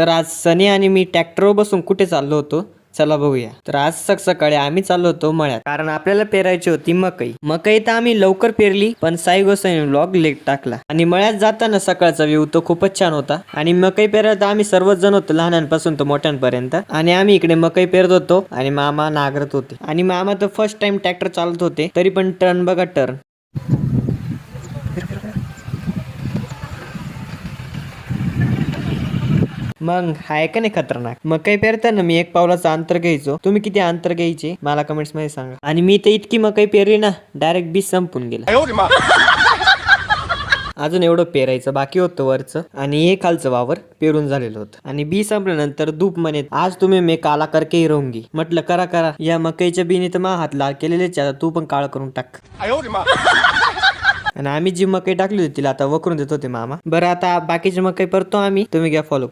तर आज सनी आणि मी ट्रॅक्टरवर बसून कुठे चाललो होतो? चला बघूया. तर आज सकाळी आम्ही चाललो होतो मळ्यात. कारण आपल्याला पेरायची होती मकई. मकई तर आम्ही लवकर पेरली पण साई गोसाईने ब्लॉग लेट टाकला. आणि मळ्यात जाताना सकाळचा व्ह्यू तो खूपच छान होता. आणि मकई पेरायला तर आम्ही सर्वच जण होतो लहानांपासून तर मोठ्यांपर्यंत. आणि आम्ही इकडे मकई पेरत होतो आणि मामा नागरत होते. आणि मामा तर फर्स्ट टाइम ट्रॅक्टर चालत होते तरी पण टर्न बघा टर्न मग हाय का नाही खतरनाक. मग काही पेरताना मी एक पावलाचं अंतर घ्यायचो. तुम्ही किती अंतर घ्यायचे? मला कमेंट्समध्ये सांगा. आणि मी तर इतकी मकई पेरली ना डायरेक्ट बीज संपून गेला. अजून एवढं पेरायचं बाकी होतं वरचं. आणि हे खालचं वावर पेरून झालेलं होतं. आणि बी संपल्यानंतर धूप म्हणे आज तुम्ही मे काला करके रंगी म्हटलं करा करा. या मकईच्या बीने तर मा हात लाल केलेलेच आता तू पण काळ करून टाक. आणि आम्ही जी मकई टाकली होती तिला आता वकरून देत होते मामा. बरं आता बाकीची मकई परतो आम्ही. तुम्ही घ्या फॉलो